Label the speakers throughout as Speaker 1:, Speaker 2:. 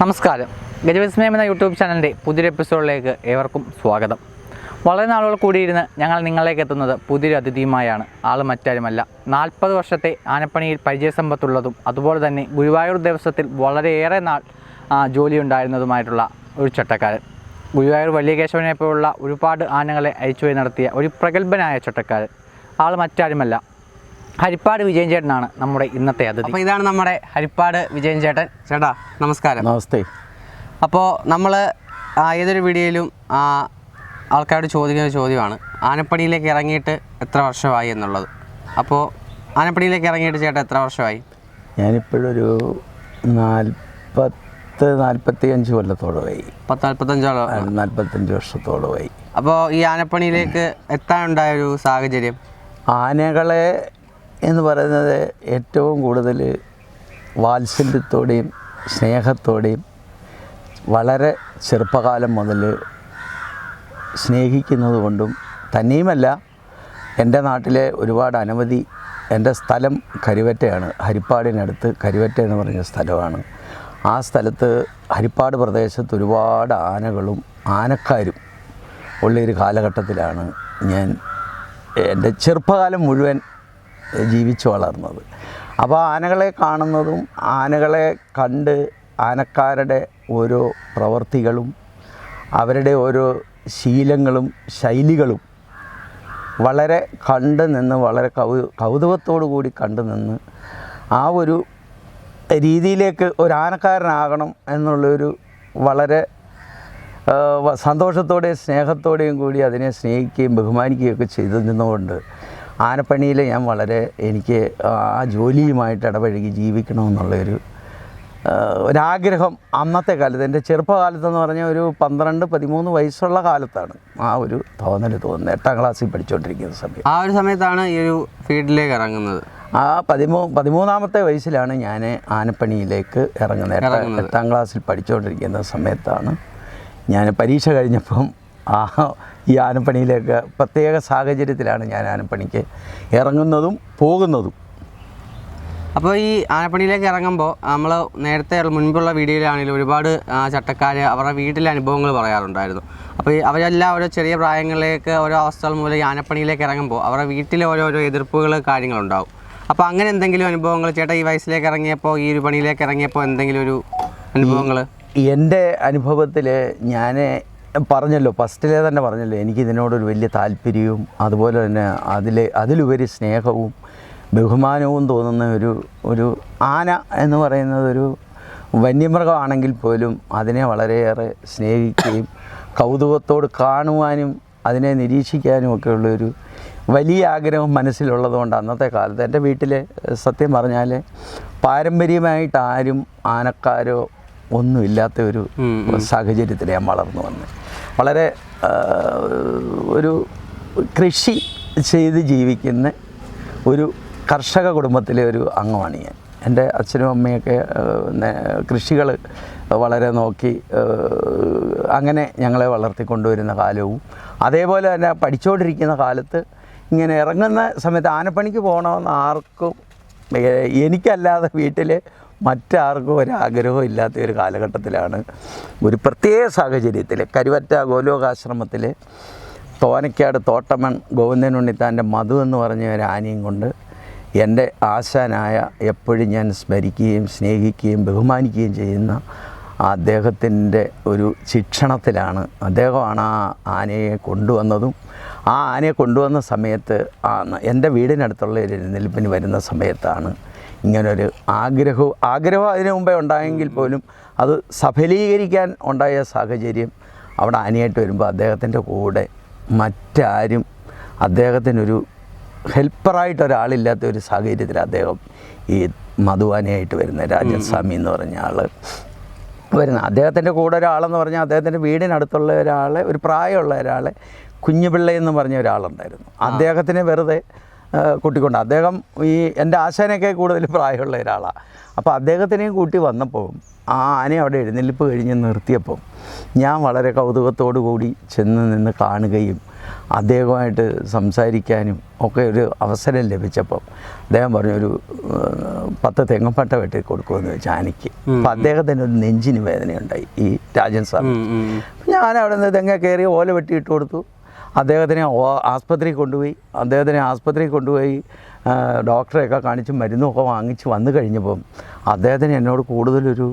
Speaker 1: നമസ്കാരം. ഗജവിസ്മയം എന്ന യൂട്യൂബ് ചാനലിന്റെ പുതിയൊരു എപ്പിസോഡിലേക്ക് ഏവർക്കും സ്വാഗതം. വളരെ നാളുകൾ കൂടിയിരുന്ന് ഞങ്ങൾ നിങ്ങളിലേക്ക് എത്തുന്നത് പുതിയൊരു അതിഥിയുമായാണ്. ആൾ മറ്റാരുമല്ല. നാൽപ്പത് വർഷത്തെ ആനപ്പണിയിൽ പരിചയസമ്പത്തുള്ളതും അതുപോലെ തന്നെ ഗുരുവായൂർ ദേവസ്വത്തിൽ വളരെയേറെ നാൾ ജോലി ജോലിയുണ്ടായിരുന്നതുമായിട്ടുള്ള ഒരു ചട്ടക്കാരൻ. ഗുരുവായൂർ വലിയ കേശവനെ പോലുള്ള ഒരുപാട് ആനകളെ അയച്ചുപോയി നടത്തിയ ഒരു പ്രഗത്ഭനായ ചട്ടക്കാരൻ. ആൾ മറ്റാരുമല്ല. ഹരിപ്പാട് വിജയൻ ചേട്ടനാണ് നമ്മുടെ ഇന്നത്തെ അതിഥി.
Speaker 2: അപ്പോൾ ഇതാണ് നമ്മുടെ ഹരിപ്പാട് വിജയൻ ചേട്ടൻ ചേട്ടാ നമസ്കാരം.
Speaker 3: നമസ്തേ.
Speaker 2: അപ്പോൾ നമ്മൾ ഏതൊരു വീഡിയോയിലും ആൾക്കാരോട് ചോദിക്കുന്ന ഒരു ചോദ്യമാണ്. ആനപ്പടിയിലേക്ക് ഇറങ്ങിയിട്ട് എത്ര വർഷമായി എന്നുള്ളത്. അപ്പോൾ ആനപ്പടിയിലേക്ക് ഇറങ്ങിയിട്ട് ചേട്ടാ എത്ര വർഷമായി?
Speaker 3: ഞാനിപ്പോഴൊരു നാൽപ്പത്ത് നാൽപ്പത്തി അഞ്ച് കൊല്ലത്തോളമായി.
Speaker 2: പത്ത് നാൽപ്പത്തഞ്ചോളം
Speaker 3: നാൽപ്പത്തഞ്ച് വർഷത്തോളമായി.
Speaker 2: അപ്പോൾ ഈ ആനപ്പണിയിലേക്ക് എത്താനുണ്ടായ ഒരു സാഹചര്യം?
Speaker 3: ആനകളെ എന്ന് പറയുന്നത് ഏറ്റവും കൂടുതൽ വാത്സല്യത്തോടെയും സ്നേഹത്തോടെയും വളരെ ചെറുപ്പകാലം മുതൽ സ്നേഹിക്കുന്നതുകൊണ്ടും തന്നെയുമല്ല എന്റെ നാട്ടിലെ ഒരുപാട് അനവധി എന്റെ സ്ഥലം കരുവറ്റയാണ് ഹരിപ്പാടിനടുത്ത് കരുവറ്റ എന്ന് പറഞ്ഞ സ്ഥലമാണ്. ആ സ്ഥലത്ത് ഹരിപ്പാട് പ്രദേശത്ത് ഒരുപാട് ആനകളും ആനക്കാരും ഉള്ളൊരു കാലഘട്ടത്തിലാണ് ഞാൻ എന്റെ ചെറുപ്പകാലം മുഴുവൻ ജീവിച്ചു വളർന്നത്. അപ്പോൾ ആനകളെ കാണുന്നതും ആനകളെ കണ്ട് ആനക്കാരുടെ ഓരോ പ്രവർത്തികളും അവരുടെ ഓരോ ശീലങ്ങളും ശൈലികളും വളരെ കണ്ട് നിന്ന് വളരെ കൗ കൗതുകത്തോടു കൂടി കണ്ടു നിന്ന് ആ ഒരു രീതിയിലേക്ക് ഒരു ആനക്കാരനാകണം എന്നുള്ളൊരു വളരെ സന്തോഷത്തോടെയും സ്നേഹത്തോടെയും കൂടി അതിനെ സ്നേഹിക്കുകയും ബഹുമാനിക്കുകയും ഒക്കെ ചെയ്തിരുന്നതുകൊണ്ട് ആനപ്പണിയിൽ ഞാൻ വളരെ എനിക്ക് ആ ജോലിയുമായിട്ട് ഇടപഴകി ജീവിക്കണമെന്നുള്ളൊരു ഒരാഗ്രഹം അന്നത്തെ കാലത്ത്. എന്റെ ചെറുപ്പകാലത്തെന്ന് പറഞ്ഞാൽ ഒരു പന്ത്രണ്ട് പതിമൂന്ന് വയസ്സുള്ള കാലത്താണ് ആ ഒരു തോന്നൽ തോന്നുന്നത്. എട്ടാം ക്ലാസ്സിൽ പഠിച്ചുകൊണ്ടിരിക്കുന്ന സമയം.
Speaker 2: ആ ഒരു സമയത്താണ് ഈ ഒരു ഫീൽഡിലേക്ക് ഇറങ്ങുന്നത്.
Speaker 3: ആ പതിമൂ പതിമൂന്നാമത്തെ വയസ്സിലാണ് ഞാൻ ആനപ്പണിയിലേക്ക് ഇറങ്ങുന്നത്. എട്ടാം
Speaker 2: ഇറങ്ങുന്നത്.
Speaker 3: എട്ടാം ക്ലാസ്സിൽ പഠിച്ചുകൊണ്ടിരിക്കുന്ന സമയത്താണ് ഞാൻ പരീക്ഷ കഴിഞ്ഞപ്പം ആ ഈ ആനപ്പണിയിലേക്ക് പ്രത്യേക സാഹചര്യത്തിലാണ് ഞാൻ ആനപ്പണിക്ക് ഇറങ്ങുന്നതും പോകുന്നതും.
Speaker 2: അപ്പോൾ ഈ ആനപ്പണിയിലേക്ക് ഇറങ്ങുമ്പോൾ നമ്മൾ നേരത്തെ മുൻപുള്ള വീഡിയോയിലാണെങ്കിലും ഒരുപാട് ചട്ടക്കാർ അവരുടെ വീട്ടിലെ അനുഭവങ്ങൾ പറയാറുണ്ടായിരുന്നു. അപ്പോൾ ഈ അവരെല്ലാം ഓരോ ചെറിയ പ്രായങ്ങളിലേക്ക് ഓരോ അവസ്ഥകൾ മൂലം ഈ ആനപ്പണിയിലേക്ക് ഇറങ്ങുമ്പോൾ അവരുടെ വീട്ടിലെ ഓരോരോ എതിർപ്പുകൾ കാര്യങ്ങളുണ്ടാവും അപ്പോൾ അങ്ങനെ എന്തെങ്കിലും അനുഭവങ്ങൾ? ചേട്ടാ ഈ വയസ്സിലേക്ക് ഇറങ്ങിയപ്പോൾ ഈ ഒരു പണിയിലേക്ക് ഇറങ്ങിയപ്പോൾ എന്തെങ്കിലും ഒരു അനുഭവങ്ങൾ
Speaker 3: എന്റെ അനുഭവത്തിൽ ഞാൻ പറഞ്ഞല്ലോ ഫസ്റ്റിലേ തന്നെ പറഞ്ഞല്ലോ എനിക്ക് ഇതിനോടൊരു വലിയ താല്പര്യവും അതുപോലെ തന്നെ അതിലെ അതിലുപരി സ്നേഹവും ബഹുമാനവും തോന്നുന്ന ഒരു ഒരു ആന എന്ന് പറയുന്നത് ഒരു വന്യമൃഗമാണെങ്കിൽ പോലും അതിനെ വളരെയേറെ സ്നേഹിക്കുകയും കൗതുകത്തോട് കാണുവാനും അതിനെ നിരീക്ഷിക്കാനും ഒക്കെ ഉള്ളൊരു വലിയ ആഗ്രഹം മനസ്സിലുള്ളതുകൊണ്ട് അന്നത്തെ കാലത്ത് എന്റെ വീട്ടിൽ സത്യം പറഞ്ഞാൽ പാരമ്പര്യമായിട്ട് ആരും ആനക്കാരോ ഒന്നുമില്ലാത്ത ഒരു സാഹചര്യത്തിൽ ഞാൻ വളർന്നു വന്ന്. വളരെ ഒരു കൃഷി ചെയ്ത് ജീവിക്കുന്ന ഒരു കർഷക കുടുംബത്തിലെ ഒരു അംഗമാണ് ഞാൻ. എന്റെ അച്ഛനും അമ്മയൊക്കെ കൃഷികൾ വളരെ നോക്കി അങ്ങനെ ഞങ്ങളെ വളർത്തിക്കൊണ്ടുവരുന്ന കാലവും അതേപോലെ തന്നെ പഠിച്ചുകൊണ്ടിരിക്കുന്ന കാലത്ത് ഇങ്ങനെ ഇറങ്ങുന്ന സമയത്ത് ആനപ്പണിക്ക് പോകണമെന്ന് ആർക്കും എനിക്കല്ലാതെ വീട്ടിൽ മറ്റാർക്കും ഒരാഗ്രഹവും ഇല്ലാത്ത ഒരു കാലഘട്ടത്തിലാണ്. ഒരു പ്രത്യേക സാഹചര്യത്തിൽ കരുവറ്റ ഗോലോകാശ്രമത്തിൽ തോനക്കാട് തോട്ടമൺ ഗോവിന്ദൻ ഉണ്ണിത്താന്റെ മധു എന്ന് പറഞ്ഞ ഒരു ആനയും കൊണ്ട് എന്റെ ആശാനായ എപ്പോഴും ഞാൻ സ്മരിക്കുകയും സ്നേഹിക്കുകയും ബഹുമാനിക്കുകയും ചെയ്യുന്ന അദ്ദേഹത്തിന്റെ ഒരു ശിക്ഷണത്തിലാണ്. അദ്ദേഹമാണ് ആ ആനയെ കൊണ്ടുവന്നതും ആ ആനയെ കൊണ്ടുവന്ന സമയത്ത് ആ എന്റെ വീടിനടുത്തുള്ള ഒരു എഴുന്നേൽപ്പിന് വരുന്ന സമയത്താണ് ഇങ്ങനൊരു ആഗ്രഹവും ആഗ്രഹം അതിനു മുമ്പേ ഉണ്ടായെങ്കിൽ പോലും അത് സഫലീകരിക്കാൻ ഉണ്ടായ സാഹചര്യം അവിടെ ആനയായിട്ട് വരുമ്പോൾ അദ്ദേഹത്തിന്റെ കൂടെ മറ്റാരും അദ്ദേഹത്തിനൊരു ഹെൽപ്പറായിട്ട് ഒരാളില്ലാത്ത ഒരു സാഹചര്യത്തിൽ അദ്ദേഹം ഈ മധുവാനയായിട്ട് വരുന്ന രാജസ്വാമി എന്ന് പറഞ്ഞ ആൾ വരുന്ന. അദ്ദേഹത്തിന്റെ കൂടെ ഒരാളെന്ന് പറഞ്ഞാൽ അദ്ദേഹത്തിന്റെ വീടിനടുത്തുള്ള ഒരാളെ ഒരു പ്രായമുള്ള ഒരാളെ കുഞ്ഞുപിള്ള എന്ന് പറഞ്ഞ ഒരാളുണ്ടായിരുന്നു. അദ്ദേഹത്തിന് വെറുതെ കൂട്ടിക്കൊണ്ട് അദ്ദേഹം ഈ എന്റെ ആശാനൊക്കെ കൂടുതൽ പ്രായമുള്ള ഒരാളാണ് അപ്പോൾ അദ്ദേഹത്തിനെയും കൂട്ടി വന്നപ്പോൾ ആ ആനയെ അവിടെ എഴുന്നള്ളിപ്പ് കഴിഞ്ഞ് നിർത്തിയപ്പോൾ ഞാൻ വളരെ കൗതുകത്തോടു കൂടി ചെന്ന് നിന്ന് കാണുകയും അദ്ദേഹമായിട്ട് സംസാരിക്കാനും ഒക്കെ ഒരു അവസരം ലഭിച്ചപ്പം അദ്ദേഹം പറഞ്ഞു ഒരു പത്ത് തെങ്ങപ്പട്ട വെട്ടി കൊടുക്കുമെന്ന് വെച്ചാൽ ആനയ്ക്ക്. അപ്പം അദ്ദേഹത്തിന് ഒരു നെഞ്ചിന് വേദനയുണ്ടായി ഈ രാജൻ സാർ. ഞാൻ അവിടെ നിന്ന് തെങ്ങ കയറി ഓല വെട്ടി ഇട്ട് കൊടുത്തു. അദ്ദേഹത്തിനെ ആസ്പത്രിയിൽ കൊണ്ടുപോയി അദ്ദേഹത്തിനെ ആസ്പത്രിയിൽ കൊണ്ടുപോയി ഡോക്ടറെയൊക്കെ കാണിച്ച് മരുന്നൊക്കെ വാങ്ങിച്ച് വന്നു കഴിഞ്ഞപ്പം അദ്ദേഹത്തിന് എന്നോട് കൂടുതലൊരു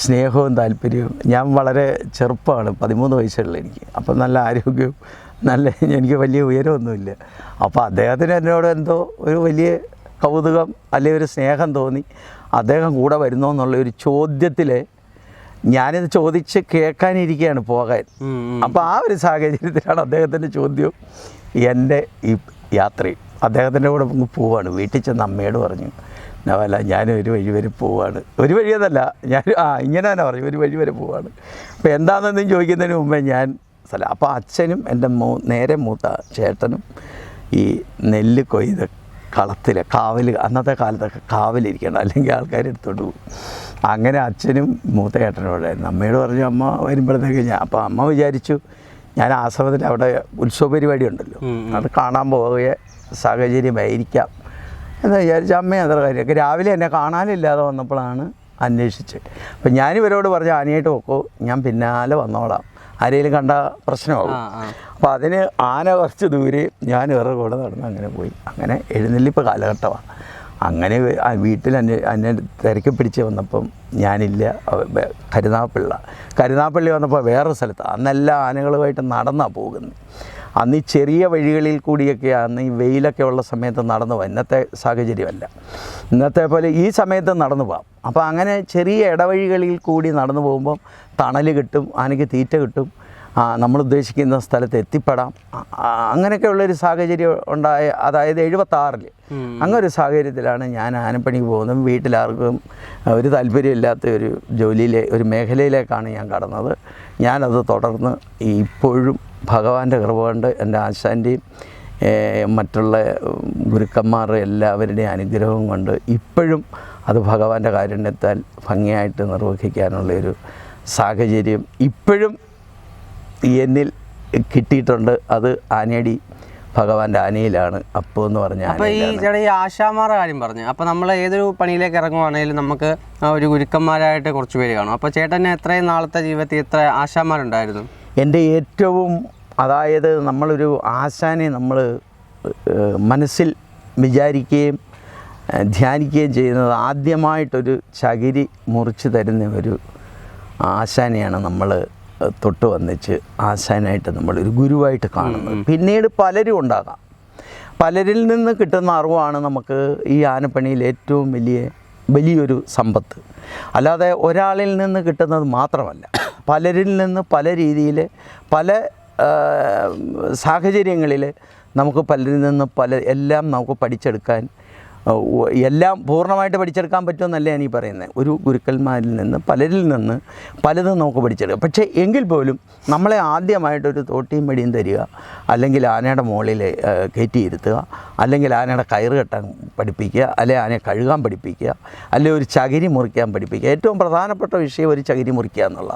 Speaker 3: സ്നേഹവും താല്പര്യവും. ഞാൻ വളരെ ചെറുപ്പമാണ് പതിമൂന്ന് വയസ്സുള്ള എനിക്ക്. അപ്പം നല്ല ആരോഗ്യവും നല്ല എനിക്ക് വലിയ ഉയരമൊന്നുമില്ല. അപ്പോൾ അദ്ദേഹത്തിന് എന്നോട് എന്തോ ഒരു വലിയ കൗതുകം അല്ലെങ്കിൽ ഒരു സ്നേഹം തോന്നി. അദ്ദേഹം കൂടെ വരുന്നോ എന്നുള്ള ഒരു ചോദ്യത്തിൽ ഞാനിത് ചോദിച്ച് കേൾക്കാനിരിക്കുകയാണ് പോകാൻ. അപ്പോൾ ആ ഒരു സാഹചര്യത്തിലാണ് അദ്ദേഹത്തിന്റെ ചോദ്യം എന്റെ ഈ യാത്രയും അദ്ദേഹത്തിന്റെ കൂടെ പോവാണ്. വീട്ടിൽ ചെന്ന് അമ്മയോട് പറഞ്ഞു നവല ഞാൻ ഒരു വഴി വരെ പോവാണ്. ഒരു വഴിയെന്നല്ല ഞാൻ ആ ഇങ്ങനെ തന്നെ പറഞ്ഞു ഒരു വഴി വരെ പോവാണ്. അപ്പോൾ എന്താണെന്നും ചോദിക്കുന്നതിന് മുമ്പേ ഞാൻ സ്ഥലം അപ്പോൾ അച്ഛനും എന്റെ മൂ നേരെ മൂത്ത ചേട്ടനും ഈ നെല്ല് കൊയ്ത് കളത്തിൽ കാവൽ അന്നത്തെ കാലത്തൊക്കെ കാവലിരിക്കണം. അല്ലെങ്കിൽ ആൾക്കാർ എടുത്തോണ്ട് പോകും അങ്ങനെ അച്ഛനും മൂത്ത ചേട്ടനോടായിരുന്നു അമ്മയോട് പറഞ്ഞു അമ്മ വരുമ്പോഴത്തേക്ക് ഞാൻ അപ്പോൾ അമ്മ വിചാരിച്ചു ഞാൻ ആശ്രമത്തിൽ അവിടെ ഉത്സവ പരിപാടി ഉണ്ടല്ലോ അത് കാണാൻ പോവുക സാഹചര്യമായിരിക്കാം. എന്ന് വിചാരിച്ച അമ്മ അത്ര കാര്യമൊക്കെ രാവിലെ എന്നെ കാണാനില്ലാതെ വന്നപ്പോഴാണ് അന്വേഷിച്ച് അപ്പം ഞാനിവരോട് പറഞ്ഞു ആനയായിട്ട് പോക്കോ ഞാൻ പിന്നാലെ വന്നോളാം. ആരെങ്കിലും കണ്ട പ്രശ്നമാകും. അപ്പോൾ അതിന് ആന കുറച്ച് ദൂരെ ഞാൻ വേറെ കൂടെ നടന്ന് അങ്ങനെ പോയി. അങ്ങനെ എഴുന്നള്ളിപ്പ് കാലഘട്ടമാണ് അങ്ങനെ വീട്ടിൽ എന്നെ എന്നെ തിരക്കി പിടിച്ച് വന്നപ്പം ഞാനില്ല. കരുനാപ്പിള്ള കരുനാപ്പള്ളി വന്നപ്പോൾ വേറെ സ്ഥലത്ത്. അന്നെല്ലാം ആനകളുമായിട്ട് നടന്നാണ് പോകുന്നത്. അന്ന് ഈ ചെറിയ വഴികളിൽ കൂടിയൊക്കെ അന്ന് ഈ വെയിലൊക്കെ ഉള്ള സമയത്ത് നടന്നു പോകാം ഇന്നത്തെ സാഹചര്യമല്ല. ഇന്നത്തെ പോലെ ഈ സമയത്ത് നടന്നു പോകാം അപ്പോൾ അങ്ങനെ ചെറിയ ഇടവഴികളിൽ കൂടി നടന്നു പോകുമ്പം തണൽ കിട്ടും ആനയ്ക്ക് തീറ്റ കിട്ടും. നമ്മൾ ഉദ്ദേശിക്കുന്ന സ്ഥലത്ത് എത്തിപ്പെടാം. അങ്ങനെയൊക്കെയുള്ളൊരു സാഹചര്യം ഉണ്ടായ അതായത് എഴുപത്താറിൽ അങ്ങനെ ഒരു സാഹചര്യത്തിലാണ് ഞാൻ ആനപ്പണിക്ക് പോകുന്നതും. വീട്ടിലാർക്കും ഒരു താല്പര്യമില്ലാത്ത ഒരു ജോലിയിലെ ഒരു മേഖലയിലേക്കാണ് ഞാൻ കടന്നത്. ഞാനത് തുടർന്ന് ഇപ്പോഴും ഭഗവാന്റെ കൃപ കൊണ്ട് എന്റെ ആശാന്റെയും മറ്റുള്ള ഗുരുക്കന്മാർ എല്ലാവരുടെയും അനുഗ്രഹവും കൊണ്ട് ഇപ്പോഴും അത് ഭഗവാന്റെ കാരുണ്യത്താൽ ഭംഗിയായിട്ട് നിർവഹിക്കാനുള്ള ഒരു സാഹചര്യം ഇപ്പോഴും എന്നിൽ കിട്ടിയിട്ടുണ്ട്. അത് ആനയടി ഭഗവാന്റെ ആനയിലാണ്. അപ്പോ എന്ന് പറഞ്ഞാൽ
Speaker 2: അപ്പൊ ഈ ചേട്ടാ ഈ ആശാമാരുടെ കാര്യം പറഞ്ഞു. അപ്പൊ നമ്മൾ ഏതൊരു പണിയിലേക്ക് ഇറങ്ങുവാണെങ്കിലും നമുക്ക് ഒരു ഗുരുക്കന്മാരായിട്ട് കുറച്ച് പേര് കാണും. അപ്പൊ ചേട്ടന് എത്രയും നാളത്തെ ജീവിതത്തിൽ എത്ര ആശാമാരുണ്ടായിരുന്നു
Speaker 3: എന്റെ ഏറ്റവും അതായത് നമ്മളൊരു ആശാനെ നമ്മൾ മനസ്സിൽ വിചാരിക്കുകയും ധ്യാനിക്കുകയും ചെയ്യുന്നത് ആദ്യമായിട്ടൊരു ചകിരി മുറിച്ച് തരുന്ന ഒരു ആശാനെയാണ് നമ്മൾ തൊട്ട് വന്നിച്ച് ആശാനായിട്ട് നമ്മളൊരു ഗുരുവായിട്ട് കാണുന്നത്. പിന്നീട് പലരും ഉണ്ടാകാം. പലരിൽ നിന്ന് കിട്ടുന്ന അറിവാണ് നമുക്ക് ഈ ആനപ്പണിയിൽ ഏറ്റവും വലിയ വലിയൊരു സമ്പത്ത്. അല്ലാതെ ഒരാളിൽ നിന്ന് കിട്ടുന്നത് മാത്രമല്ല. പലരിൽ നിന്ന് പല രീതിയിൽ പല സാഹചര്യങ്ങളിൽ നമുക്ക് പലരിൽ നിന്ന് പല എല്ലാം നമുക്ക് പഠിച്ചെടുക്കാൻ എല്ലാം പൂർണമായിട്ട് പഠിച്ചെടുക്കാൻ പറ്റുമെന്നല്ല ഞാനീ പറയുന്നത് ഒരു ഗുരുക്കന്മാരിൽ നിന്ന് പലരിൽ നിന്ന് പലതും നമുക്ക് പഠിച്ചെടുക്കാം. പക്ഷേ എങ്കിൽ പോലും നമ്മളെ ആദ്യമായിട്ടൊരു തോട്ടിയും മടിയും തരിക അല്ലെങ്കിൽ ആനയുടെ മുകളിൽ കയറ്റിയിരുത്തുക അല്ലെങ്കിൽ ആനയുടെ കയറ് കെട്ടാൻ പഠിപ്പിക്കുക അല്ലെങ്കിൽ ആനയെ കഴുകാൻ പഠിപ്പിക്കുക അല്ലെങ്കിൽ ഒരു ചകിരി മുറിക്കാൻ പഠിപ്പിക്കുക. ഏറ്റവും പ്രധാനപ്പെട്ട വിഷയം ഒരു ചകിരി മുറിക്കുക എന്നുള്ള.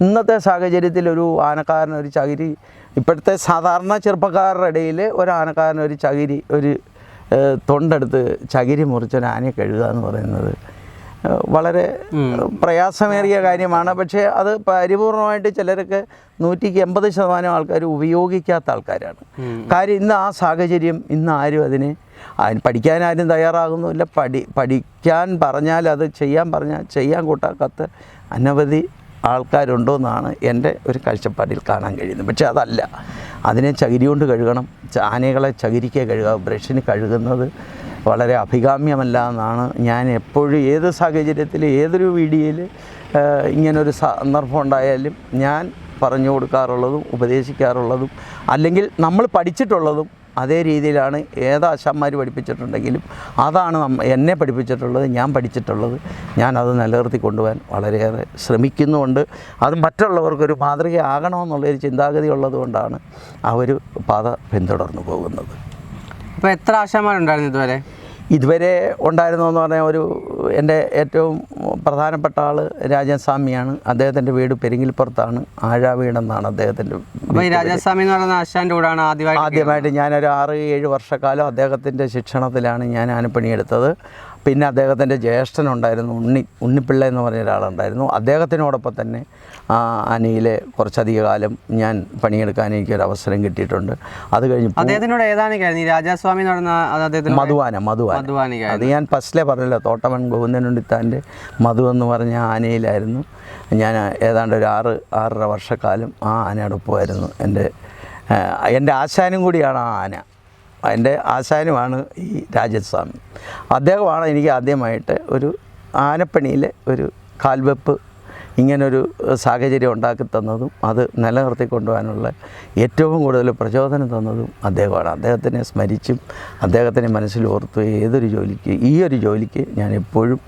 Speaker 3: ഇന്നത്തെ സാഹചര്യത്തിൽ ഒരു ആനക്കാരൻ ഒരു ചകിരി ഇപ്പോഴത്തെ സാധാരണ ചെറുപ്പക്കാരുടെ ഇടയിൽ ഒരു ആനക്കാരൻ ഒരു ചകിരി ഒരു തൊണ്ടെടുത്ത് ചകിരി മുറിച്ചൊരു ആനയെ കഴുകുക എന്ന് പറയുന്നത്. വളരെ പ്രയാസമേറിയ കാര്യമാണ്. പക്ഷേ അത് പരിപൂർണമായിട്ട് ചിലർക്ക് നൂറ്റിക്ക് എൺപത് ശതമാനം ആൾക്കാർ ഉപയോഗിക്കാത്ത ആൾക്കാരാണ്. കാര്യം ഇന്ന് ആ സാഹചര്യം ഇന്ന് ആരും അതിനെ അതിന് പഠിക്കാൻ ആരും തയ്യാറാകുന്നുമില്ല. പഠി പഠിക്കാൻ പറഞ്ഞാൽ അത് ചെയ്യാൻ പറഞ്ഞാൽ ചെയ്യാൻ കൂട്ടാക്കാത്ത അനവധി ആൾക്കാരുണ്ടോ എന്നാണ് എന്റെ ഒരു കാഴ്ചപ്പാടിൽ കാണാൻ കഴിയുന്നത്. പക്ഷേ അതല്ല. അതിനെ ചകിരി കൊണ്ട് കഴുകണം. ആനകളെ ചകിരിക്ക് കഴുകുക ബ്രഷിന് കഴുകുന്നത് വളരെ അഭികാമ്യമല്ല എന്നാണ് ഞാൻ എപ്പോഴും ഏത് സാഹചര്യത്തിൽ ഏതൊരു വീഡിയോയിൽ ഇങ്ങനൊരു സന്ദർഭം ഉണ്ടായാലും ഞാൻ പറഞ്ഞു കൊടുക്കാറുള്ളതും ഉപദേശിക്കാറുള്ളതും അല്ലെങ്കിൽ നമ്മൾ പഠിച്ചിട്ടുള്ളതും അതേ രീതിയിലാണ് ഏത് ആശാന്മാർ പഠിപ്പിച്ചിട്ടുണ്ടെങ്കിലും അതാണ് എന്നെ പഠിപ്പിച്ചിട്ടുള്ളത് ഞാൻ പഠിച്ചിട്ടുള്ളത്. ഞാൻ അത് നിലനിർത്തി കൊണ്ടുപോകാൻ വളരെയേറെ ശ്രമിക്കുന്നുമുണ്ട്. അത് മറ്റുള്ളവർക്കൊരു മാതൃകയാകണമെന്നുള്ളൊരു ചിന്താഗതി ഉള്ളതുകൊണ്ടാണ് ആ ഒരു പാത പിന്തുടർന്നു പോകുന്നത്.
Speaker 2: അപ്പോൾ എത്ര ആശാന്മാരുണ്ടായിരുന്നു ഇതുവരെ?
Speaker 3: ഇതുവരെ ഉണ്ടായിരുന്നെന്ന് പറഞ്ഞാൽ ഒരു എന്റെ ഏറ്റവും പ്രധാനപ്പെട്ട ആൾ രാജസ്വാമിയാണ് അദ്ദേഹത്തിന്റെ വീട് പെരിങ്ങിൽപ്പുറത്താണ്. ആഴാവീടെന്നാണ് അദ്ദേഹത്തിന്റെ
Speaker 2: രാജസ്വാമി ഈ രാജാസ്വാമി എന്ന് പറയുന്ന ആശാന്റെ കൂടാണ് ആദ്യമായിട്ട്
Speaker 3: ആദ്യമായിട്ട് ഞാനൊരു ആറ് ഏഴ് വർഷക്കാലം അദ്ദേഹത്തിന്റെ ശിക്ഷണത്തിലാണ് ഞാൻ ആനപ്പണിയെടുത്തത്. പിന്നെ അദ്ദേഹത്തിന്റെ ജ്യേഷ്ഠനുണ്ടായിരുന്നു ഉണ്ണി ഉണ്ണിപ്പിള്ള എന്ന് പറഞ്ഞ ഒരാളുണ്ടായിരുന്നു. അദ്ദേഹത്തിനോടൊപ്പം തന്നെ ആ ആനയിലെ കുറച്ചധിക കാലം ഞാൻ പണിയെടുക്കാൻ എനിക്കൊരു അവസരം കിട്ടിയിട്ടുണ്ട്. അത് കഴിഞ്ഞ്
Speaker 2: അദ്ദേഹത്തിനോട് ഏതാനൊക്കെയായിരുന്നു ഈ രാജാസ്വാമി നടന്ന
Speaker 3: മധുവാന മധുവാന. അത് ഞാൻ ഫസ്റ്റിലെ പറഞ്ഞല്ലോ തോട്ടമൻ ഗോവിന്ദനുണ്ടിത്താന്റെ മധു എന്ന് പറഞ്ഞ ആനയിലായിരുന്നു ഞാൻ ഏതാണ്ട് ഒരു ആറ് ആറര വർഷക്കാലം ആ ആനയോടൊപ്പമായിരുന്നു എന്റെ എന്റെ ആശാനും കൂടിയാണ് ആ ആന. എന്റെ ആശാനുമാണ് ഈ രാജസ്വാമി. അദ്ദേഹമാണ് എനിക്ക് ആദ്യമായിട്ട് ഒരു ആനപ്പണിയിലെ ഒരു കാൽവെപ്പ് ഇങ്ങനൊരു സാഹചര്യം ഉണ്ടാക്കി തന്നതും അത് നിലനിർത്തി കൊണ്ടുപോകാനുള്ള ഏറ്റവും കൂടുതൽ പ്രചോദനം തന്നതും അദ്ദേഹമാണ്. അദ്ദേഹത്തിനെ സ്മരിച്ചും അദ്ദേഹത്തിനെ മനസ്സിൽ ഓർത്തു ഏതൊരു ജോലിക്ക് ഈ ഒരു ജോലിക്ക് ഞാൻ എപ്പോഴും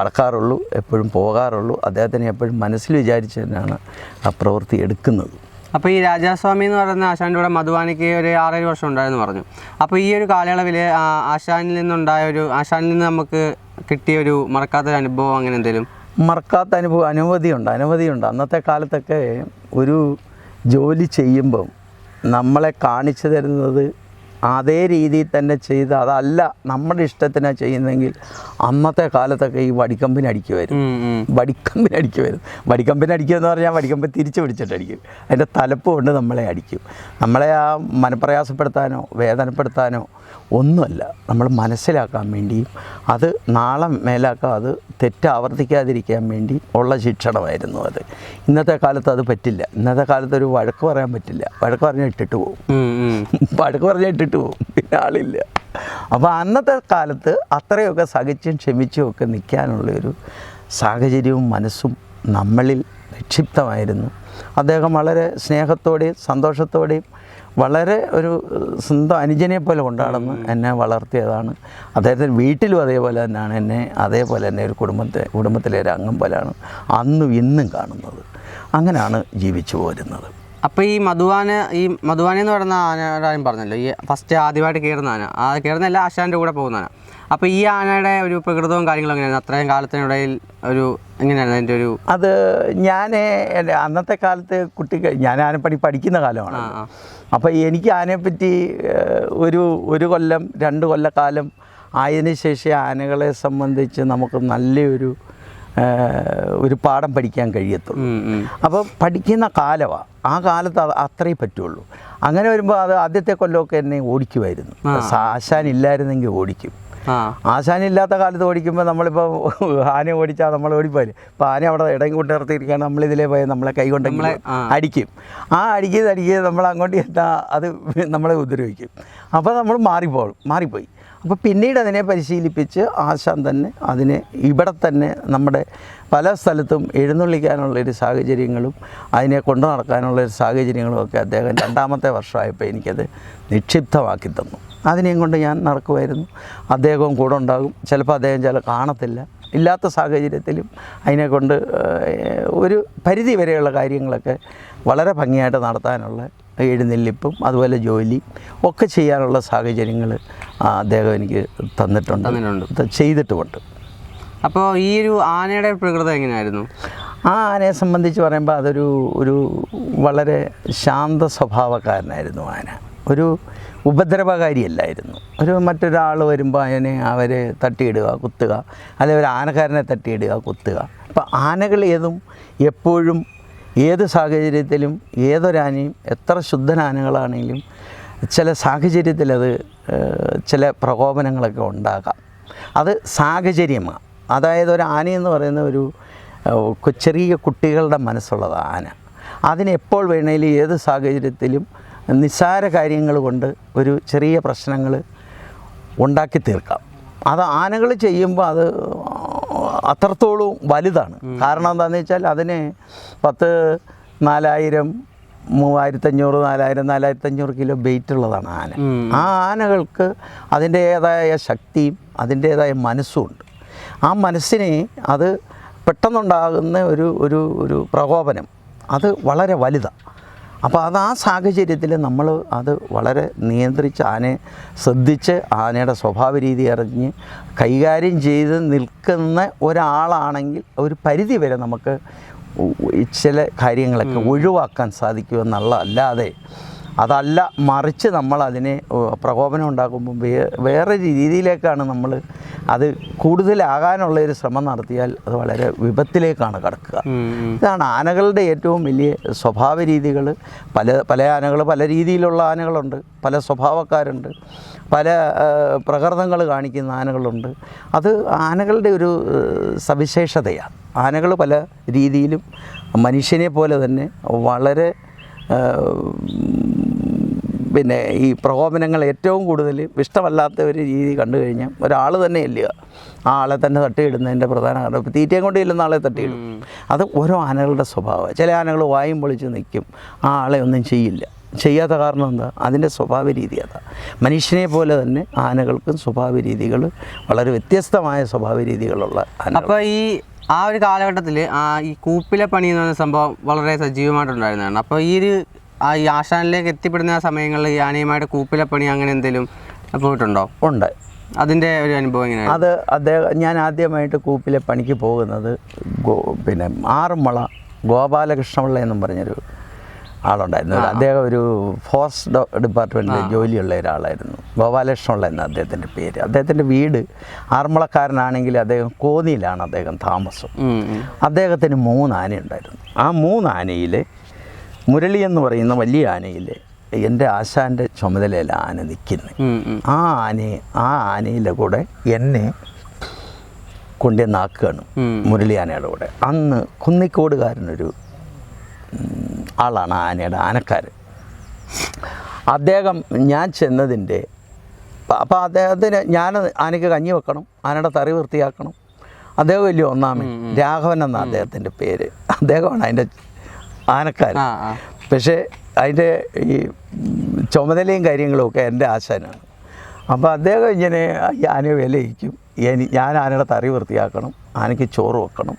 Speaker 3: കടക്കാറുള്ളൂ എപ്പോഴും പോകാറുള്ളൂ. അദ്ദേഹത്തിനെ എപ്പോഴും മനസ്സിൽ വിചാരിച്ച് തന്നെയാണ് ആ പ്രവൃത്തി എടുക്കുന്നത്.
Speaker 2: അപ്പോൾ ഈ രാജാസ്വാമി എന്ന് പറയുന്ന ആശാന്റെ കൂടെ മധുവാനിക്ക് ഒരു ആറേഴ് വർഷം ഉണ്ടായെന്ന് പറഞ്ഞു. അപ്പോൾ ഈ ഒരു കാലയളവിൽ ആശാനിൽ നിന്നുണ്ടായ ഒരു ആശാനിൽ നിന്ന് നമുക്ക് കിട്ടിയ ഒരു മറക്കാത്തൊരു അനുഭവം അങ്ങനെ എന്തെങ്കിലും?
Speaker 3: മറക്കാത്ത അനുഭവം അനുമതിയുണ്ട് അനുമതിയുണ്ട്. അന്നത്തെ കാലത്തൊക്കെ ഒരു ജോലി ചെയ്യുമ്പം നമ്മളെ കാണിച്ചു തരുന്നത് അതേ രീതിയിൽ തന്നെ ചെയ്ത് അതല്ല നമ്മുടെ ഇഷ്ടത്തിനാണ് ചെയ്യുന്നതെങ്കിൽ അന്നത്തെ കാലത്തൊക്കെ ഈ വടിക്കമ്പിന് അടിക്കുമായിരുന്നു. വടിക്കമ്പിന് അടിക്കുമായിരുന്നു വടിക്കമ്പിന് അടിക്കുക എന്ന് പറഞ്ഞാൽ വടിക്കമ്പ് തിരിച്ചു പിടിച്ചിട്ട് അടിക്കും. അതിന്റെ തലപ്പ് കൊണ്ട് നമ്മളെ അടിക്കും. നമ്മളെ ആ മനപ്രയാസപ്പെടുത്താനോ വേദനപ്പെടുത്താനോ ഒന്നുമല്ല. നമ്മൾ മനസ്സിലാക്കാൻ വേണ്ടിയും അത് നാളെ മേലാക്കാൻ അത് തെറ്റാവർത്തിക്കാതിരിക്കാൻ വേണ്ടി ഉള്ള ശിക്ഷണമായിരുന്നു അത്. ഇന്നത്തെ കാലത്ത് അത് പറ്റില്ല. ഇന്നത്തെ കാലത്ത് ഒരു വഴക്ക് പറയാൻ പറ്റില്ല. വഴക്ക് പറഞ്ഞാൽ ഇട്ടിട്ട് പോകും. വഴക്ക് പറഞ്ഞാൽ ഇട്ടിട്ട് പോകും പിന്നെ ആളില്ല. അപ്പോൾ അന്നത്തെ കാലത്ത് അത്രയൊക്കെ സഹിച്ചും ക്ഷമിച്ചും ഒക്കെ നിൽക്കാനുള്ളൊരു സാഹചര്യവും മനസ്സും നമ്മളിൽ നിക്ഷിപ്തമായിരുന്നു. അദ്ദേഹം വളരെ സ്നേഹത്തോടെയും സന്തോഷത്തോടെയും വളരെ ഒരു സ്വന്തം അനുജനെ പോലെ കൊണ്ടാടുന്ന എന്നെ വളർത്തിയതാണ്. അദ്ദേഹത്തിന്റെ വീട്ടിലും അതേപോലെ തന്നെയാണ് എന്നെ അതേപോലെ തന്നെ ഒരു കുടുംബത്തെ കുടുംബത്തിലെ ഒരു അംഗം പോലെയാണ് അന്നും ഇന്നും കാണുന്നത്. അങ്ങനെയാണ് ജീവിച്ചു പോരുന്നത്.
Speaker 2: അപ്പോൾ ഈ മധുവാന ഈ മധുവാന എന്ന് പറയുന്ന ആനയുടെ പറഞ്ഞല്ലോ. ഈ ഫസ്റ്റ് ആദ്യമായിട്ട് കയറുന്ന ആന. ആ കയറുന്നല്ല ആശാന്റെ കൂടെ പോകുന്ന ആന. അപ്പോൾ ഈ ആനയുടെ ഒരു പ്രകൃതവും കാര്യങ്ങളും എങ്ങനെയായിരുന്നു? അത്രയും കാലത്തിനിടയിൽ ഒരു എങ്ങനെയായിരുന്നു അതിന്റെ ഒരു
Speaker 3: അത് ഞാൻ എന്റെ അന്നത്തെ കാലത്ത് കുട്ടി ഞാൻ ആനപ്പണി പഠിക്കുന്ന കാലമാണ്. അപ്പോൾ എനിക്ക് ആനയെപ്പറ്റി ഒരു ഒരു കൊല്ലം രണ്ട് കൊല്ലക്കാലം ആയതിനു ശേഷം ആനകളെ സംബന്ധിച്ച് നമുക്ക് നല്ലൊരു ഒരു പാഠം പഠിക്കാൻ കഴിയത്തുള്ളൂ. അപ്പോൾ പഠിക്കുന്ന കാലമാണ് ആ കാലത്ത് അത് അത്രേ പറ്റുള്ളൂ. അങ്ങനെ വരുമ്പോൾ അത് ആദ്യത്തെ കൊല്ലമൊക്കെ എന്നെ ഓടിക്കുമായിരുന്നു. ആശാൻ ഇല്ലായിരുന്നെങ്കിൽ ഓടിക്കും.
Speaker 2: ആശാൻ
Speaker 3: ഇല്ലാത്ത കാലത്ത് ഓടിക്കുമ്പോൾ നമ്മളിപ്പോൾ ആന ഓടിച്ചാൽ നമ്മൾ ഓടിപ്പോയില്ലേ? ഇപ്പോൾ ആന അവിടെ ഇടം കൊണ്ട് നിർത്തിയിരിക്കുകയാണ്. നമ്മളിതിലേ പോയാൽ നമ്മളെ കൈ
Speaker 2: കൊണ്ട്.
Speaker 3: അടിക്കും. ആ അടിക്കുന്നത് അടിക്കുന്നത് നമ്മൾ അങ്ങോട്ട് ചെന്നാൽ അത് നമ്മളെ ഉപദ്രവിക്കും. അപ്പോൾ നമ്മൾ മാറിപ്പോളും മാറിപ്പോയി. അപ്പോൾ പിന്നീട് അതിനെ പരിശീലിപ്പിച്ച് ആശാൻ തന്നെ അതിനെ ഇവിടെ തന്നെ നമ്മുടെ പല സ്ഥലത്തും എഴുന്നള്ളിക്കാനുള്ളൊരു സാഹചര്യങ്ങളും അതിനെ കൊണ്ടു നടക്കാനുള്ളൊരു സാഹചര്യങ്ങളും ഒക്കെ അദ്ദേഹം രണ്ടാമത്തെ വർഷമായപ്പോൾ എനിക്കത് നിക്ഷിപ്തമാക്കി തന്നു. അതിനെയും കൊണ്ട് ഞാൻ നടക്കുമായിരുന്നു അദ്ദേഹവും കൂടെ ഉണ്ടാകും. ചിലപ്പോൾ അദ്ദേഹം ചില കാണത്തില്ല. ഇല്ലാത്ത സാഹചര്യത്തിലും അതിനെക്കൊണ്ട് ഒരു പരിധി വരെയുള്ള കാര്യങ്ങളൊക്കെ വളരെ ഭംഗിയായിട്ട് നടത്താനുള്ള എഴുന്നള്ളിപ്പും അതുപോലെ ജോലി ഒക്കെ ചെയ്യാനുള്ള സാഹചര്യങ്ങൾ അദ്ദേഹം എനിക്ക് തന്നിട്ടുണ്ട്. ചെയ്തിട്ടുമുണ്ട്.
Speaker 2: അപ്പോൾ ഈ ഒരു ആനയുടെ പ്രകൃതം എങ്ങനെയായിരുന്നു?
Speaker 3: ആ ആനയെ സംബന്ധിച്ച് പറയുമ്പോൾ അതൊരു ഒരു വളരെ ശാന്ത സ്വഭാവക്കാരനായിരുന്നു ആന. ഒരു ഉപദ്രവകാരിയല്ലായിരുന്നു. ഒരു മറ്റൊരാൾ വരുമ്പോൾ അതിനെ അവരെ തട്ടിയിടുക കുത്തുക. അല്ലെങ്കിൽ ഒരു ആനക്കാരനെ തട്ടിയിടുക കുത്തുക. അപ്പോൾ ആനകൾ ഏതും എപ്പോഴും ഏത് സാഹചര്യത്തിലും ഏതൊരാനയും എത്ര ശുദ്ധനാനകളാണെങ്കിലും ചില സാഹചര്യത്തിൽ അത് ചില പ്രകോപനങ്ങളൊക്കെ ഉണ്ടാകാം. അത് സാഹചര്യമാണ്. അതായത് ഒരു ആനയെന്ന് പറയുന്ന ഒരു ചെറിയ കുട്ടികളുടെ മനസ്സുള്ളത് ആന. അതിനെപ്പോൾ വേണേലും ഏത് സാഹചര്യത്തിലും നിസ്സാര കാര്യങ്ങൾ കൊണ്ട് ഒരു ചെറിയ പ്രശ്നങ്ങൾ ഉണ്ടാക്കി തീർക്കാം. അത് ആനകൾ ചെയ്യുമ്പോൾ അത് അത്രത്തോളം വലുതാണ്. കാരണം എന്താണെന്ന് വെച്ചാൽ അതിന് പത്ത് നാലായിരം മൂവായിരത്തഞ്ഞൂറ് നാലായിരം നാലായിരത്തഞ്ഞൂറ് കിലോ വെയിറ്റ് ഉള്ളതാണ് ആന. ആ ആനകൾക്ക് അതിന്റേതായ ശക്തിയും അതിന്റേതായ മനസ്സുമുണ്ട് ആ മനസ്സിനെ അത് പെട്ടെന്നുണ്ടാകുന്ന ഒരു ഒരു ഒരു പ്രകോപനം അത് വളരെ വലുതാണ് അപ്പോൾ അത് ആ സാഹചര്യത്തിൽ നമ്മൾ അത് വളരെ നിയന്ത്രിച്ച് ആനയെ ശ്രദ്ധിച്ച് ആനയുടെ സ്വഭാവ രീതി അറിഞ്ഞ് കൈകാര്യം ചെയ്ത് നിൽക്കുന്ന ഒരാളാണെങ്കിൽ ഒരു പരിധി വരെ നമുക്ക് ചില കാര്യങ്ങളൊക്കെ ഒഴിവാക്കാൻ സാധിക്കുമെന്നുള്ള അല്ലാതെ അതല്ല മറിച്ച് നമ്മൾ അതിനെ പ്രകോപനം ഉണ്ടാക്കുമ്പോൾ വേ വേറെ രീതിയിലേക്കാണ് നമ്മൾ അത് കൂടുതലാകാനുള്ള ഒരു ശ്രമം നടത്തിയാൽ അത് വളരെ വിപത്തിലേക്കാണ് കടക്കുക. ഇതാണ് ആനകളുടെ ഏറ്റവും വലിയ സ്വഭാവ രീതികൾ പല പല ആനകൾ പല രീതിയിലുള്ള ആനകളുണ്ട് പല സ്വഭാവക്കാരുണ്ട് പല പ്രകൃതങ്ങൾ കാണിക്കുന്ന ആനകളുണ്ട്. അത് ആനകളുടെ ഒരു സവിശേഷതയാണ്. ആനകൾ പല രീതിയിലും മനുഷ്യനെ പോലെ തന്നെ വളരെ പിന്നെ ഈ പ്രകോപനങ്ങൾ ഏറ്റവും കൂടുതൽ ഇഷ്ടമല്ലാത്ത ഒരു രീതി കണ്ടു കഴിഞ്ഞാൽ ഒരാൾ തന്നെ ഇല്ല ആ ആളെ തന്നെ തട്ടിയിടുന്നതിന്റെ പ്രധാന കാരണം ഇപ്പോൾ തീറ്റയും കൊണ്ട് ഇല്ലെന്ന ആളെ തട്ടിയിടും. അത് ഓരോ ആനകളുടെ സ്വഭാവം ചില ആനകൾ വായും പൊളിച്ച് നിൽക്കും. ആ ആളെ ഒന്നും ചെയ്യില്ല. ചെയ്യാത്ത കാരണം എന്താ? അതിന്റെ സ്വഭാവ രീതി അതാ. മനുഷ്യനെ പോലെ തന്നെ ആനകൾക്കും സ്വഭാവ രീതികൾ വളരെ വ്യത്യസ്തമായ സ്വഭാവ രീതികളുള്ള ആന
Speaker 2: അപ്പോൾ ഈ ആ ഒരു കാലഘട്ടത്തിൽ ഈ കൂപ്പിലെ പണി എന്ന് പറയുന്ന സംഭവം വളരെ സജീവമായിട്ടുണ്ടായിരുന്നതാണ്. അപ്പോൾ ഈ ഒരു ആ ഈ ആശാനിലേക്ക് എത്തിപ്പെടുന്ന സമയങ്ങളിൽ ഈ ആനയുമായിട്ട് കൂപ്പിലെ പണി അങ്ങനെ എന്തെങ്കിലും പോയിട്ടുണ്ടോ?
Speaker 3: ഉണ്ട്.
Speaker 2: അതിന്റെ ഒരു അനുഭവം എങ്ങനെയാണ്?
Speaker 3: അത് അദ്ദേഹം ഞാൻ ആദ്യമായിട്ട് കൂപ്പിലെ പണിക്ക് പോകുന്നത് ഗോ പിന്നെ ആറന്മുള ഗോപാലകൃഷ്ണപിള്ള എന്നും പറഞ്ഞൊരു ആളുണ്ടായിരുന്നു. അദ്ദേഹം ഒരു ഫോറസ്റ്റ് ഡിപ്പാർട്ട്മെന്റിൽ ജോലിയുള്ള ഒരാളായിരുന്നു. ഗോപാലകൃഷ്ണപിള്ള എന്ന അദ്ദേഹത്തിന്റെ പേര്. അദ്ദേഹത്തിന്റെ വീട് ആറന്മുളക്കാരനാണെങ്കിൽ അദ്ദേഹം കോന്നിയിലാണ് അദ്ദേഹം താമസം. അദ്ദേഹത്തിന് മൂന്ന് ആന ഉണ്ടായിരുന്നു ആ മൂന്ന് ആനയിൽ മുരളി എന്ന് പറയുന്ന വലിയ ആനയിൽ എന്റെ ആശാന്റെ ചുമതലയിൽ ആന നിൽക്കുന്നത്. ആ ആനയെ ആ ആനയിലെ കൂടെ എന്നെ കൊണ്ടുവന്നാക്കുകയാണ്. മുരളി ആനയുടെ കൂടെ. അന്ന് കുന്നിക്കോടുകാരനൊരു ആളാണ് ആനയുടെ ആനക്കാർ അദ്ദേഹം ഞാൻ ചെന്നതിന്റെ അപ്പോൾ അദ്ദേഹത്തിന് ഞാൻ ആനയ്ക്ക് കഞ്ഞി വെക്കണം ആനയുടെ തറി വൃത്തിയാക്കണം. അദ്ദേഹം വലിയ ഒന്നാമൻ രാഘവൻ എന്ന അദ്ദേഹത്തിന്റെ പേര്. അദ്ദേഹമാണ് അതിന്റെ ആനക്കാരൻ പക്ഷേ അതിന്റെ ഈ ചുമതലയും കാര്യങ്ങളും ഒക്കെ എന്റെ ആശാനാണ്. അപ്പോൾ അദ്ദേഹം ഇങ്ങനെ ഈ ആനയെ വിലയിക്കും. ഇനി ഞാൻ ആനയുടെ തറി വൃത്തിയാക്കണം ആനയ്ക്ക് ചോറ് വെക്കണം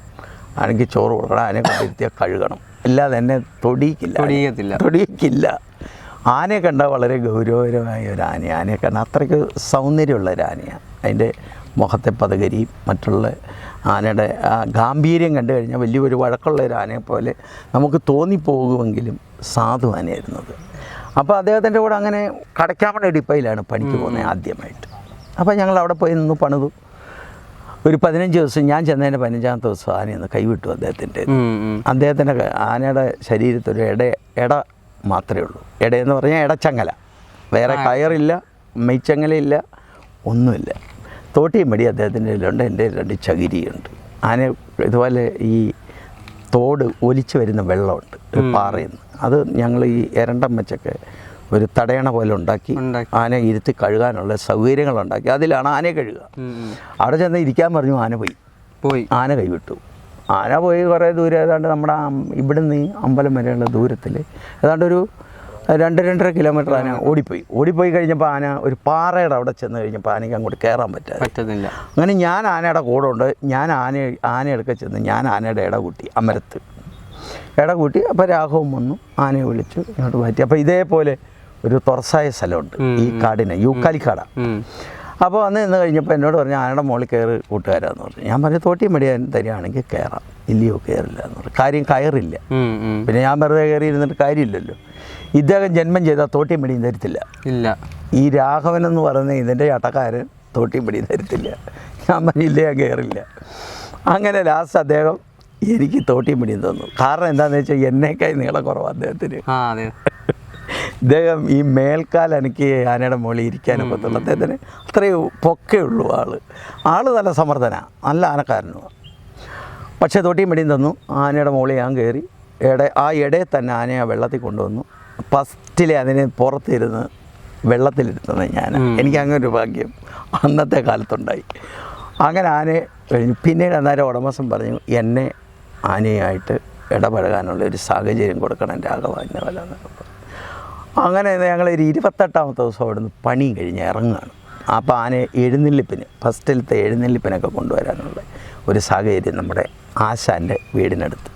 Speaker 3: ആനയ്ക്ക് ചോറ് കൊടുക്കണം ആനയെ കൊണ്ടിരുത്തിയാൽ കഴുകണം. ഇല്ലാതെ എന്നെ തൊടിയിക്കില്ല.
Speaker 2: തൊടിയിക്കത്തില്ല.
Speaker 3: തൊടിയിക്കില്ല. ആനയെ കണ്ടാൽ വളരെ ഗൗരവകരമായ ഒരു ആന ആനയെ കണ്ടാൽ അത്രയ്ക്ക് സൗന്ദര്യമുള്ള ഒരു ആനയാണ്. അതിന്റെ മുഖത്തെ പതകരിയും മറ്റുള്ള ആനയുടെ ആ ഗാംഭീര്യം കണ്ടു കഴിഞ്ഞാൽ വലിയൊരു വഴക്കുള്ള ഒരു ആനയെ പോലെ നമുക്ക് തോന്നിപ്പോകുമെങ്കിലും സാധു ആനയായിരുന്നത് അപ്പോൾ അദ്ദേഹത്തിന്റെ കൂടെ അങ്ങനെ കടയ്ക്കാമണ ഡിപ്പയിലാണ് പണിക്ക് പോകുന്നത് ആദ്യമായിട്ട്. അപ്പോൾ ഞങ്ങൾ അവിടെ പോയി നിന്ന് പണിതു. ഒരു പതിനഞ്ച് ദിവസം ഞാൻ ചെന്നതിന്റെ പതിനഞ്ചാമത്തെ ദിവസം ആനയൊന്ന് കൈവിട്ടു അദ്ദേഹത്തിന്റെ. അദ്ദേഹത്തിന്റെ ആനയുടെ ശരീരത്തിൽ ഒരു ഇട ഇട മാത്രമേ ഉള്ളൂ. ഇടയെന്ന് പറഞ്ഞാൽ ഇടച്ചങ്ങല വേറെ കയറില്ല മെയ്ച്ചങ്ങലയില്ല ഒന്നുമില്ല. തോട്ടിയും മടി അദ്ദേഹത്തിന്റെ കയ്യിലുണ്ട് എന്റെ രണ്ട് ചകിരിയുണ്ട്. ആന ഇതുപോലെ ഈ തോട് ഒലിച്ചു വരുന്ന വെള്ളമുണ്ട് പാറയിൽ നിന്ന്. അത് ഞങ്ങൾ ഈ എരണ്ടം വെച്ചൊക്കെ ഒരു തടയണ പോലെ ഉണ്ടാക്കി
Speaker 2: ആനയെ
Speaker 3: ആന ഇരുത്തി കഴുകാനുള്ള സൗകര്യങ്ങൾ ഉണ്ടാക്കി അതിലാണ് ആനയെ കഴുകുക. അവിടെ ചെന്ന് ഇരിക്കാൻ പറഞ്ഞു ആന പോയി.
Speaker 2: പോയി.
Speaker 3: ആന കൈവിട്ടു. ആന പോയി കുറേ ദൂരം ഏതാണ്ട് നമ്മുടെ ഇവിടുന്ന് അമ്പലം വരെയുള്ള ദൂരത്തിൽ ഏതാണ്ട് ഒരു രണ്ട് രണ്ടര കിലോമീറ്റർ ആന ഓടിപ്പോയി. ഓടിപ്പോയി കഴിഞ്ഞപ്പോൾ ആന ഒരു പാറയുടെ അവിടെ ചെന്ന് കഴിഞ്ഞപ്പോൾ ആനയ്ക്ക് അങ്ങോട്ട് കയറാൻ പറ്റാതെ.
Speaker 2: പറ്റുന്നില്ല
Speaker 3: അങ്ങനെ ഞാൻ ആനയുടെ കൂടെ ഉണ്ട്. ഞാൻ ആന ആനയെടുക്ക ചെന്ന് ഞാൻ ആനയുടെ ഇട കൂട്ടി അമരത്ത്. ഇട കൂട്ടി അപ്പോൾ രാഘവും വന്നു. ആനയെ വിളിച്ചു ഇങ്ങോട്ട് മാറ്റി. അപ്പോൾ ഇതേപോലെ ഒരു തുറസായ സ്ഥലമുണ്ട് ഈ കാടിന് യൂക്കാലിക്കാടാണ്
Speaker 2: ഉം.
Speaker 3: അപ്പോൾ അന്ന് നിന്ന് കഴിഞ്ഞപ്പോൾ എന്നോട് പറഞ്ഞു ആനയുടെ മുകളിൽ കയറ് കൂട്ടുകാരാന്ന് പറഞ്ഞു. ഞാൻ പറഞ്ഞു തോട്ടി മടിയാൻ തരികയാണെങ്കിൽ കയറാം. ഇല്ലയോ കയറില്ല എന്ന് പറഞ്ഞു. കാര്യം കയറില്ല. പിന്നെ ഞാൻ വെറുതെ കയറി ഇരുന്നിട്ട് കാര്യമില്ലല്ലോ. ഇദ്ദേഹം ജന്മം ചെയ്താൽ തോട്ടി മടിയും തരത്തില്ല.
Speaker 2: ഇല്ല.
Speaker 3: ഈ രാഘവൻ എന്ന് പറയുന്ന ഇതിന്റെ ചട്ടക്കാരൻ തോട്ടി മടിയും തരത്തില്ല. ഞാൻ പറഞ്ഞില്ല ഞാൻ കയറില്ല. അങ്ങനെ ലാസ്റ്റ് അദ്ദേഹം എനിക്ക് തോട്ടി മടിയും തന്നു. കാരണം എന്താണെന്ന് വെച്ചാൽ എന്നേക്കായി നീളം കുറവ് അദ്ദേഹത്തിന്. ഇദ്ദേഹം ഈ മേൽക്കാൽ എനിക്ക് ആനയുടെ മുകളിൽ ഇരിക്കാനൊക്കത്തുള്ളൂ അദ്ദേഹത്തിന് അത്രയും പൊക്കേ ഉള്ളൂ ആൾ ആൾ. നല്ല സമർത്ഥനാണ് നല്ല ആനക്കാരനുമാണ് പക്ഷേ തൊട്ടിയും വെടിയും തന്നു ആനയുടെ മുകളിൽ ഞാൻ കയറി. ഇട ആ ഇടയിൽ തന്നെ ആനയെ ആ വെള്ളത്തിൽ കൊണ്ടുവന്നു. ഫസ്റ്റിലെ അതിനെ പുറത്തിരുന്ന് വെള്ളത്തിലിരുത്തുന്നത് ഞാൻ. എനിക്ക് അങ്ങനെ ഒരു ഭാഗ്യം അന്നത്തെ കാലത്തുണ്ടായി. അങ്ങനെ ആനയെ കഴിഞ്ഞു. പിന്നീട് അന്നേരം ഉടമസ്ഥൻ പറഞ്ഞു എന്നെ ആനയായിട്ട് ഇടപഴകാനുള്ള ഒരു സാഹചര്യം കൊടുക്കണം രാഘവാന്യ വല എന്നൊക്കെ പറഞ്ഞു അങ്ങനെ ഞങ്ങൾ ഒരു ഇരുപത്തെട്ടാമത്തെ ദിവസം അവിടുന്ന് പണി കഴിഞ്ഞ് ഇറങ്ങുകയാണ്. അപ്പോൾ ആനയെ എഴുന്നള്ളിപ്പിന് ഫസ്റ്റിലത്തെ എഴുന്നള്ളിപ്പിനൊക്കെ കൊണ്ടുവരാനുള്ള ഒരു സാഹചര്യം നമ്മുടെ ആശാന്റെ വീടിനടുത്ത്.